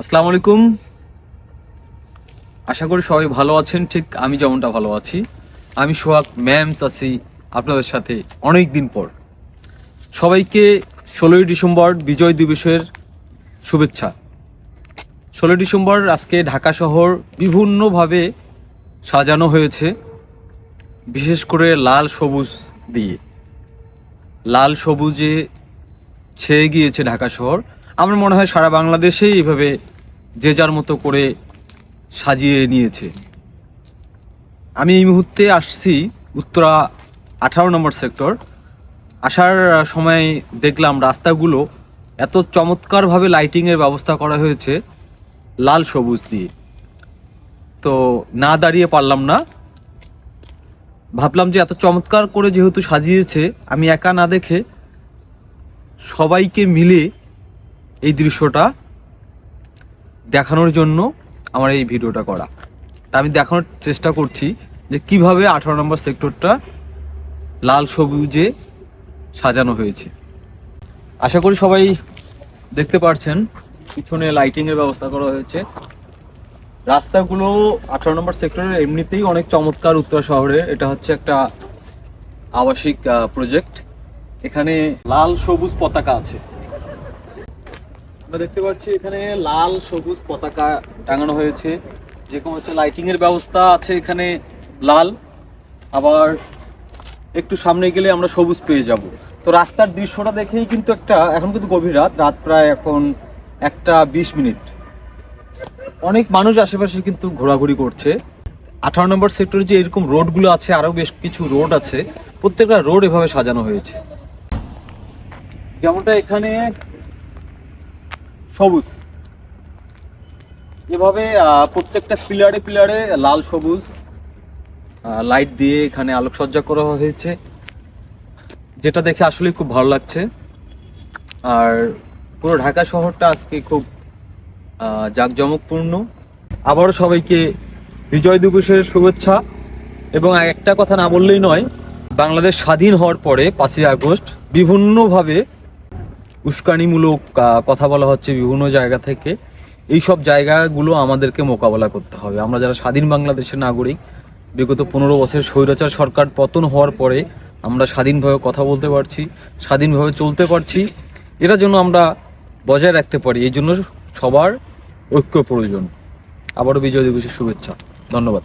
আসসালামু আলাইকুম। আশা করি সবাই ভালো আছেন। ঠিক আমি যেমনটা ভালো আছি। আমি সোহাগ ম্যামস আছি আপনাদের সাথে অনেক দিন পর। সবাইকে ষোলোই ডিসেম্বর বিজয় দিবসের শুভেচ্ছা। ষোলোই ডিসেম্বর আজকে ঢাকা শহর বিভিন্নভাবে সাজানো হয়েছে। বিশেষ করে লাল সবুজ দিয়ে। লাল সবুজে ছেয়ে গিয়েছে ঢাকা শহর। আমার মনে হয় সারা বাংলাদেশেই এভাবে যে যার মতো করে সাজিয়ে নিয়েছে। আমি এই মুহূর্তে আসছি উত্তরা আঠারো নম্বর সেক্টর। আসার সময় দেখলাম রাস্তাগুলো এত চমৎকারভাবে লাইটিংয়ের ব্যবস্থা করা হয়েছে, লাল সবুজ দিয়ে। তো না দাঁড়িয়ে পারলাম না। ভাবলাম যে এত চমৎকার করে যেহেতু সাজিয়েছে, আমি একা না দেখে সবাইকে মিলে এই দৃশ্যটা দেখানোর জন্য আমার এই ভিডিওটা করা। তা আমি দেখানোর চেষ্টা করছি যে কীভাবে আঠারো নম্বর সেক্টরটা লাল সবুজে সাজানো হয়েছে। আশা করি সবাই দেখতে পারছেন, পিছনে লাইটিংয়ের ব্যবস্থা করা হয়েছে। রাস্তাগুলো আঠারো নম্বর সেক্টরের এমনিতেই অনেক চমৎকার উত্তর শহরে। এটা হচ্ছে একটা আবাসিক প্রজেক্ট এখানে লাল সবুজ পতাকা আছে। আমরা দেখতে পাচ্ছি এখানে লাল, সবুজ পতাকা টাঙানো হয়েছে। যেরকম হচ্ছে লাইটিং এর ব্যবস্থা আছে এখানে লাল। আবার একটু সামনে গেলে আমরা সবুজ পেয়ে যাব। তো রাস্তার দৃশ্যটা দেখেই কিন্তু একটা, এখন কিন্তু গভীর রাত রাত প্রায় এখন একটা বিশ মিনিট। অনেক মানুষ আশেপাশে কিন্তু ঘোরাঘুরি করছে। আঠারো নম্বর সেক্টরে যে এরকম রোডগুলো আছে, আরও বেশ কিছু রোড আছে, প্রত্যেকটা রোড এভাবে সাজানো হয়েছে। যেমনটা এখানে সবুজ। এভাবে প্রত্যেকটা পিলারে পিলারে লাল সবুজ লাইট দিয়ে এখানে আলোকসজ্জা করা হয়েছে, যেটা দেখে আসলে খুব ভালো লাগছে। আর পুরো ঢাকা শহরটা আজকে খুব জাঁকজমকপূর্ণ। আবারও সবাইকে বিজয় দিবসের শুভেচ্ছা। এবং একটা কথা না বললেই নয়, বাংলাদেশ স্বাধীন হওয়ার পরে পাঁচই আগস্ট বিভিন্নভাবে উস্কানিমূলক কথা বলা হচ্ছে বিভিন্ন জায়গা থেকে। এই সব জায়গাগুলো আমাদেরকে মোকাবেলা করতে হবে। আমরা যারা স্বাধীন বাংলাদেশের নাগরিক, বিগত পনেরো বছর স্বৈরাচার সরকার পতন হওয়ার পরে আমরা স্বাধীনভাবে কথা বলতে পারছি, স্বাধীনভাবে চলতে পারছি। এটা জন্য আমরা বজায় রাখতে পারি, এই জন্য সবার ঐক্য প্রয়োজন। আবারও বিজয় দিবসের শুভেচ্ছা। ধন্যবাদ।